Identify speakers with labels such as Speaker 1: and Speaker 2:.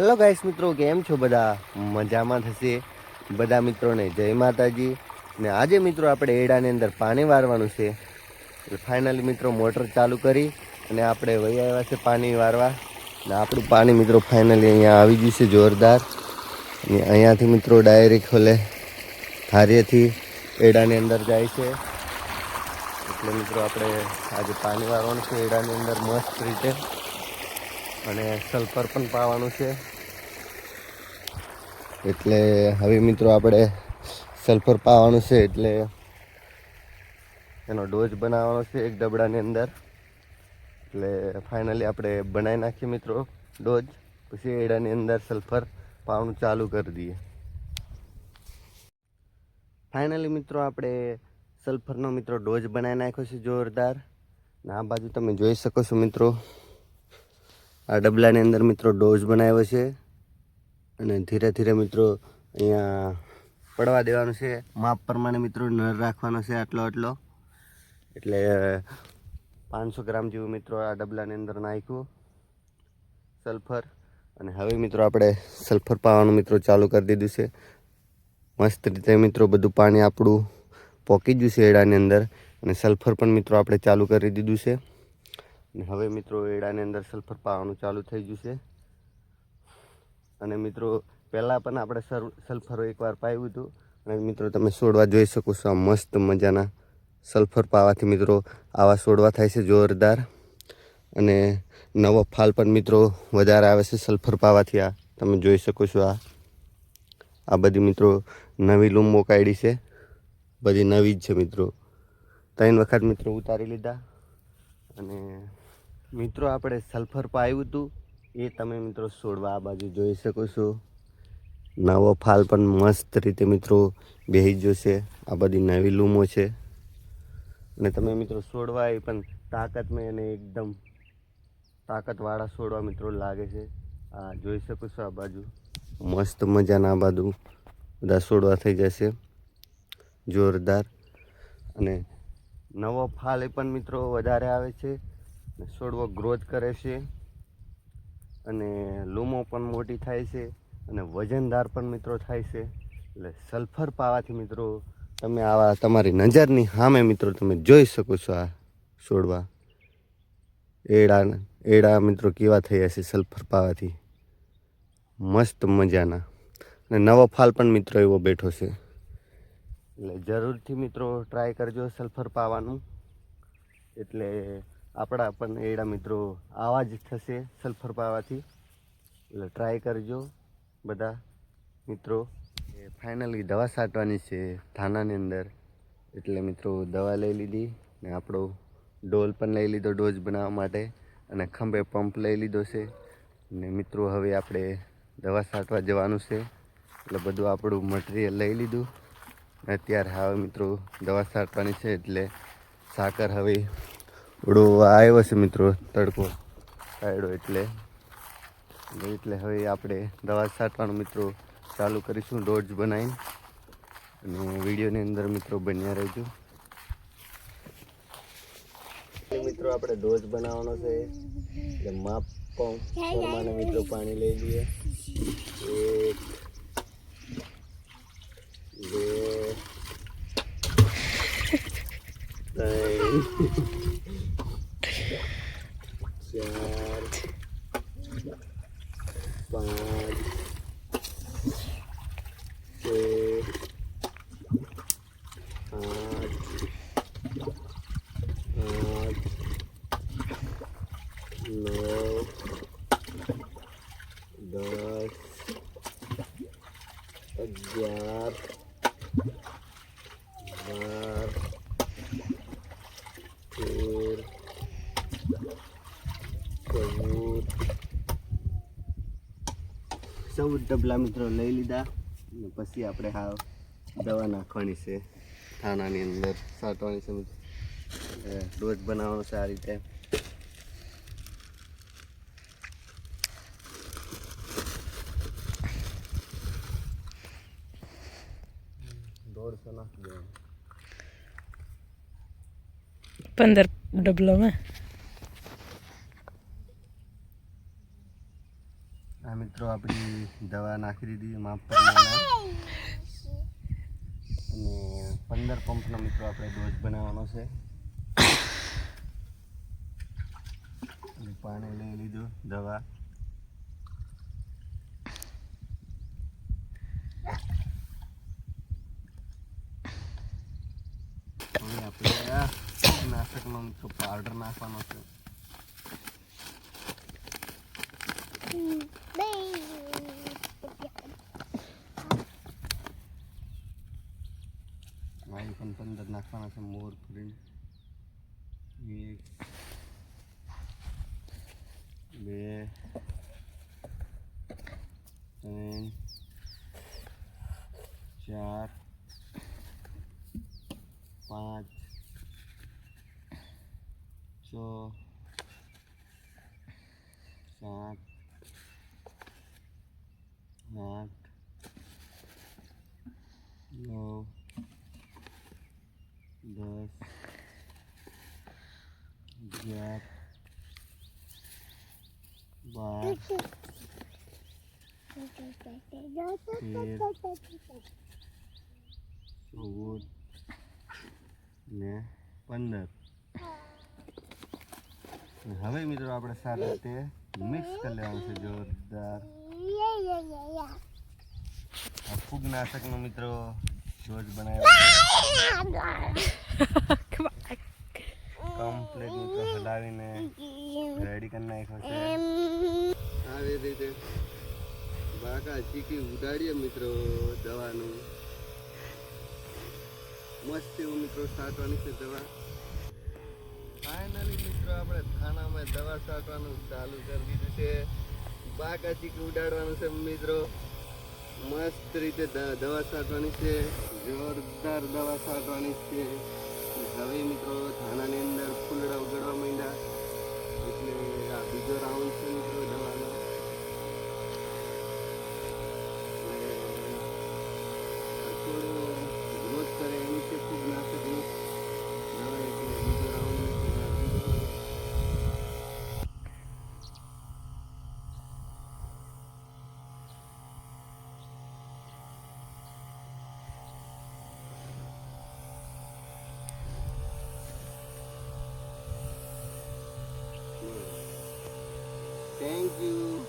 Speaker 1: Hello guys મિત્રો, કેમ છો બધા? મજામાં થશે? બધા મિત્રોને જય માતાજી. ને આજે મિત્રો આપણે એડાની અંદર પાણી વારવાનું છે. ફાઇનલી મિત્રો મોટર ચાલુ કરી અને આપણે વહી આવ્યા છે પાણી વારવા. ને આપણું પાણી મિત્રો ફાઇનલી અહીંયા આવી ગયું છે જોરદાર. ને અહીંયાથી મિત્રો ડાયરેક્ટ ખોલે ધાર્યથી એડાની અંદર જાય છે. એટલે મિત્રો આપણે આજે પાણી વારવાનું છે એડાની અંદર મસ્ત રીતે. અને સલ્ફર પણ પાવાનું છે. એટલે હવે મિત્રો આપણે સલ્ફર પાવાનું છે એટલે એનો ડોઝ બનાવવાનો છે એક ડબડાની અંદર. એટલે ફાઇનલી આપણે બનાવી નાખીએ મિત્રો ડોઝ. પછી એડાની અંદર સલ્ફર પાવાનું ચાલુ કરી દઈએ. ફાઇનલી મિત્રો આપણે સલ્ફરનો મિત્રો ડોઝ બનાવી નાખ્યો છે જોરદાર. ને આ બાજુ તમે જોઈ શકો છો મિત્રો. આ ડબલાની અંદર મિત્રો ડોઝ બનાવ્યો છે. અને ધીરે ધીરે મિત્રો અહીંયા પડવા દેવાનું છે. માપ પ્રમાણે મિત્રો નર રાખવાનો છે આટલો આટલો. એટલે પાંચસો ગ્રામ જેવું મિત્રો આ ડબલાની અંદર નાખ્યું. સલ્ફર. અને હવે મિત્રો આપણે સલ્ફર પાવાનું મિત્રો ચાલુ કરી દીધું છે. મસ્ત રીતે મિત્રો બધું પાણી આપણું પોકી ગયું છે એડાની અંદર. અને સલ્ફર પણ મિત્રો આપણે ચાલુ કરી દીધું છે. અને હવે મિત્રો એડાની અંદર સલ્ફર પાવાનું ચાલુ થઈ ગયું છે. અને મિત્રો, પહેલાં પણ આપણે સર, સલ્ફર એકવાર પાવ્યું હતું. અને મિત્રો, તમે છોડવા જોઈ શકો છો આ મસ્ત મજાના સલ્ફર પાવાથી મિત્રો આવા છોડવા થાય છે જોરદાર. અને નવો ફાલ પણ મિત્રો વધારે આવે છે સલ્ફર પાવાથી આ. તમે જોઈ શકો છો આ. આ બધી મિત્રો નવી લૂંબો કાઢી છે. બધી નવી જ છે મિત્રો. ત્રણ વખત મિત્રો ઉતારી લીધા. અને મિત્રો, આપણે સલ્ફર પાયું હતું. એ તમે મિત્રો છોડવા આ બાજુ જોઈ શકો છો. નવો ફાલ પણ મસ્ત રીતે મિત્રો બેહી જશે આ બધી નવી લૂમો છે. અને તમે મિત્રો છોડવા એ પણ તાકાતમાં એને એકદમ તાકાતવાળા છોડવા મિત્રો લાગે છે. આ જોઈ શકો છો આ બાજુ. મસ્ત મજાના આ બાજુ બધા છોડવા થઈ જશે. જોરદાર. અને નવો ફાલ એ પણ મિત્રો વધારે આવે છે. છોડવો ગ્રોથ કરે છે અને લૂમો પણ મોટી થાય છે અને વજનદાર પણ મિત્રો થાય છે. એટલે સલ્ફર પાવાથી મિત્રો તમે આવા તમારી નજરની સામે મિત્રો તમે જોઈ શકો છો આ છોડવા એડા એડા મિત્રો કેવા થયા છે સલ્ફર પાવાથી. મસ્ત મજાના. અને નવો ફાલ પણ મિત્રો એવો બેઠો છે. એટલે જરૂરથી મિત્રો ટ્રાય કરજો સલ્ફર પાવાનું. એટલે આપણા પણ એડા મિત્રો આવા જ થશે સલ્ફર પાવાથી. એટલે ટ્રાય કરજો બધા મિત્રો. ફાઇનલી દવા છાંટવાની છે થાનાની અંદર. એટલે મિત્રો દવા લઈ લીધી ને આપણો ડોલ પણ લઈ લીધો ડોઝ બનાવવા માટે અને ખંભે પંપ લઈ લીધો છે. ને મિત્રો હવે આપણે દવા છાંટવા જવાનું છે. એટલે બધું આપણું મટીરિયલ લઈ લીધું. અત્યારે હવે મિત્રો દવા છાંટવાની છે એટલે સાકર હવે ઉડો આવ્યો છે મિત્રો, તડકો કાઢ્યો એટલે. એટલે હવે આપણે દવા છાંટવાનું મિત્રો ચાલુ કરીશું ડોઝ બનાવીને. અને વિડીયોની અંદર મિત્રો બન્યા રહેજો. મિત્રો આપણે ડોઝ બનાવવાનો છે. એટલે માપ પ્રમાણે મિત્રો પાણી લઈ લઈએ. એક, બે, ત્રણ. ચાર પાંચ છ આઠ આઠ નવ દસ અગિયાર બાર તેર ચૌદ ડબલા મિત્રો લઈ લીધા. પછી આપણે હા દવા નાખવાની છે. થાનાની અંદર સાટવાની છે. ડોઝ બનાવવાનો છે આ રીતે.
Speaker 2: પંદર ડબલામાં.
Speaker 1: મિત્રો, આપણી દવા નાખી દીધી પ્રમાણે અને પંદર પંપનો મિત્રો આપણે ડોઝ બનાવવાનો છે. પાણી લઈ લીધું દવા. આપણે નાશકનો મિત્રો પાવડર નાખવાનો છે. મારી પણ પંદર નાખવાના છે મોર ફરીને એક બે ત્રણ ચાર પાંચ છ સાત આઠ, નવ, દસ, અગિયાર, બાર ચૌદ ને પંદર. હવે મિત્રો આપણે સારી રીતે મિક્સ કરી લેવાનું છે જોરદાર. આ ફૂગનાશકનો મિત્રો જોજ બનાવ્યો કમ્પ્લીટ મિત્રો હલાવીને રેડી કરી નાખ્યો છે. આવી રીતે બાકા ચીકી ઉડાડીએ મિત્રો દવાનું. મસ્ત એવું મિત્રો સાટવાની છે દવા. ફાઇનલી મિત્રો આપણે થાનામાં દવા સાટવાનું ચાલુ કરી દીધું છે. બાકા ચીકી ઉડાડવાનું છે મિત્રો. મસ્ત રીતે દવા છાંટવાની છે. જોરદાર દવા છાંટવાની છે. હવે મિત્રો થાણાની અંદર ફૂલડા ઉગાડવા માંડ્યા. એટલે આ બીજો રાઉન્ડ છે you.